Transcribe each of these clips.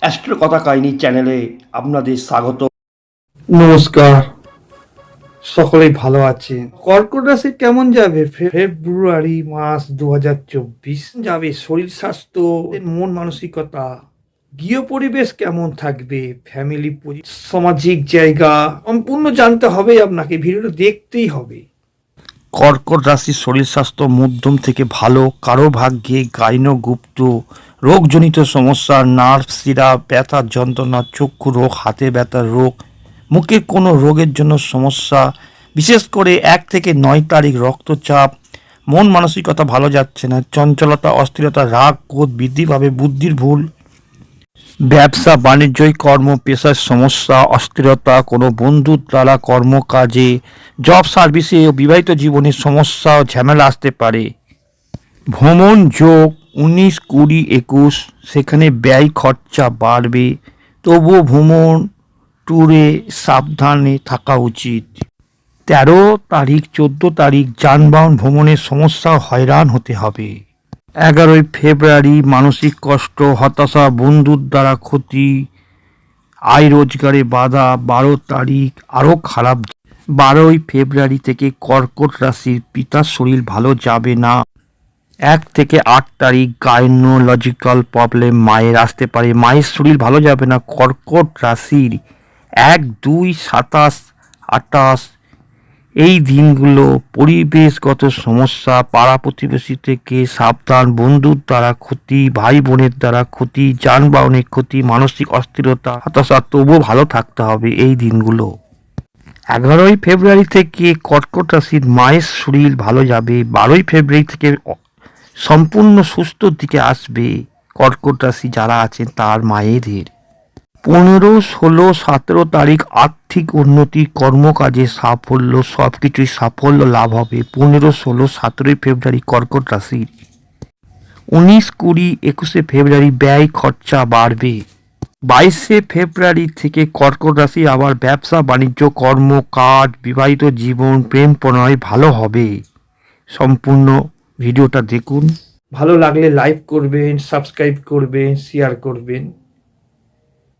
Astro কথা কাহিনী চ্যানেলে আপনাদের স্বাগত। নমস্কার। সকলেই ভালো আছেন। কর্কট রাশি কেমন যাবে? ফেব্রুয়ারি মাস দু হাজার চব্বিশ যাবে। শরীর স্বাস্থ্য, মন মানসিকতা, গৃহ পরিবেশ কেমন থাকবে? ফ্যামিলি সামাজিক জায়গা, সম্পূর্ণ জানতে হবে আপনাকে। ভিডিওটা দেখতেই হবে। কর্কট রাশির শরীর স্বাস্থ্য মধ্যম থেকে ভালো, কারও ভাগ্যে গাইনগুপ্ত, রোগজনিত সমস্যা, নার্ভ শিরা ব্যথার যন্ত্রণা, চক্ষু রোগ, হাতে ব্যথার রোগ, মুখের কোনো রোগের জন্য সমস্যা, বিশেষ করে এক থেকে নয় তারিখ রক্তচাপ, মন মানসিকতা ভালো যাচ্ছে না, চঞ্চলতা, অস্থিরতা, রাগ, ক্রোধ বৃদ্ধি পাবে, বুদ্ধির ভুল ব্যবসা, বাণিজ্যই কর্ম পেশার সমস্যা, অস্থিরতা, কোনো বন্ধুর দ্বারা কর্মকাজে জব সার্ভিসে ও বিবাহিত জীবনের সমস্যা ও ঝামেলা আসতে পারে। ভ্রমণ যোগ উনিশ কুড়ি একুশ, সেখানে ব্যয় খরচা বাড়বে। তবুও ভ্রমণ ট্যুরে সাবধানে থাকা উচিত। তেরো তারিখ, চোদ্দ তারিখ যানবাহন ভ্রমণের সমস্যা হয়রান হতে হবে। এগারোই ফেব্রুয়ারি মানসিক কষ্ট, হতাশা, বন্ধুর দ্বারা ক্ষতি, আয় রোজগারে বাধা, বারো তারিখ আরও খারাপ। বারোই ফেব্রুয়ারি থেকে কর্কট রাশির পিতার শরীর ভালো যাবে না। এক থেকে আট তারিখ গাইনোলজিক্যাল প্রবলেম মায়ের আসতে পারে। মায়ের শরীর ভালো যাবে না। কর্কট রাশির এক, দুই, সাতাশ আটাশ এই দিনগুলো পরিবেশগত সমস্যা, পাড়া প্রতিবেশী থেকে সাবধান, বন্ধুর দ্বারা ক্ষতি ভাই বোনের দ্বারা ক্ষতি, যানবাহনের ক্ষতি, মানসিক অস্থিরতা, হতাশা, তবুও ভালো থাকতে হবে এই দিনগুলো। এগারোই ফেব্রুয়ারি থেকে কর্কট রাশির মায়ের শরীর ভালো যাবে, বারোই ফেব্রুয়ারি থেকে সম্পূর্ণ সুস্থর দিকে আসবে কর্কট রাশি যারা আছেন তার মায়েদের। পনেরো, ষোলো, সতেরো তারিখ আর্থিক উন্নতি, কর্মকাজে সাফল্য সব কিছুই সাফল্য লাভ হবে। পনেরো, ষোলো, সতেরোই ফেব্রুয়ারি কর্কট রাশির উনিশ, কুড়ি, একুশে ফেব্রুয়ারি ব্যয় খরচা বাড়বে। বাইশে ফেব্রুয়ারি থেকে কর্কট রাশি আবার ব্যবসা, বাণিজ্য, কর্ম, কাজ, বিবাহিত জীবন, প্রেম প্রণয় ভালো হবে। সম্পূর্ণ ভিডিওটা দেখুন। ভালো লাগলে লাইক করবেন, সাবস্ক্রাইব করবেন শেয়ার করবেন।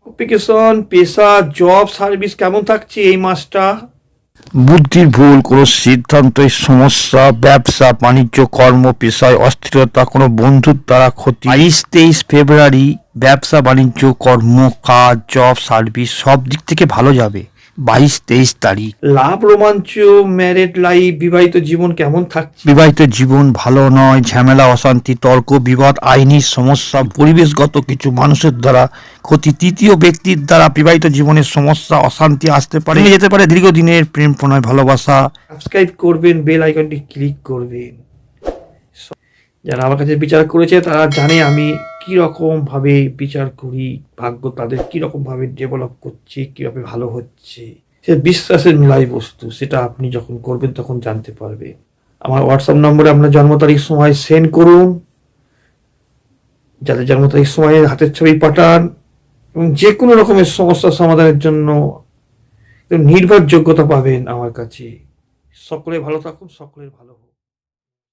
অপ্লিকেশন পেশা জব সার্ভিস কেমন থাকছে এই মাসটা? বুদ্ধির ভুল, কোনো সিদ্ধান্তের সমস্যা, ব্যবসা, বাণিজ্য, কর্ম, পেশায় অস্থিরতা, কোনো বন্ধুর দ্বারা ক্ষতি। বাইশ তেইশ ফেব্রুয়ারি, ব্যবসা, বাণিজ্য, কর্ম, কাজ জব সার্ভিস সব দিক থেকে ভালো যাবে। বাইশ তেইশ তারিখ। লাভ রোমাঞ্চ ম্যারেড লাইফ বিবাহিত জীবন কেমন থাকছে? বিবাহিত জীবন ভালো নয় ঝামেলা অশান্তি তর্ক বিবাদ আইনি সমস্যা পরিবেশগত কিছু মানুষের দ্বারা ক্ষতি তৃতীয় ব্যক্তির দ্বারা বিবাহিত জীবনের সমস্যা অশান্তি আসতে পারে যেতে পারে দীর্ঘদিনের প্রেম প্রণয় ভালোবাসা। সাবস্ক্রাইব করবেন বেল আইকনটি ক্লিক করবেন। যারা আমার কাছে বিচার করেছে তারা জানে আমি কি রকম ভাবে বিচার করি, ভাগ্য তাদের কি রকম ভাবে ডেভেলপ করছে, কীভাবে ভালো হচ্ছে, সে বিশ্বাসের মূলাই বস্তু, সেটা আপনি যখন করবেন তখন জানতে পারবেন। আমার হোয়াটসঅ্যাপ নম্বরে আপনার জন্ম তারিখ, সময় সেন্ড করুন। যাদের জন্ম তারিখ, সময় হাতের ছবি পাঠান এবং যে কোনো রকমের সমস্যার সমাধানের জন্য নির্ভরযোগ্যতা পাবেন আমার কাছে। সকলে ভালো থাকুন, সকলের ভালো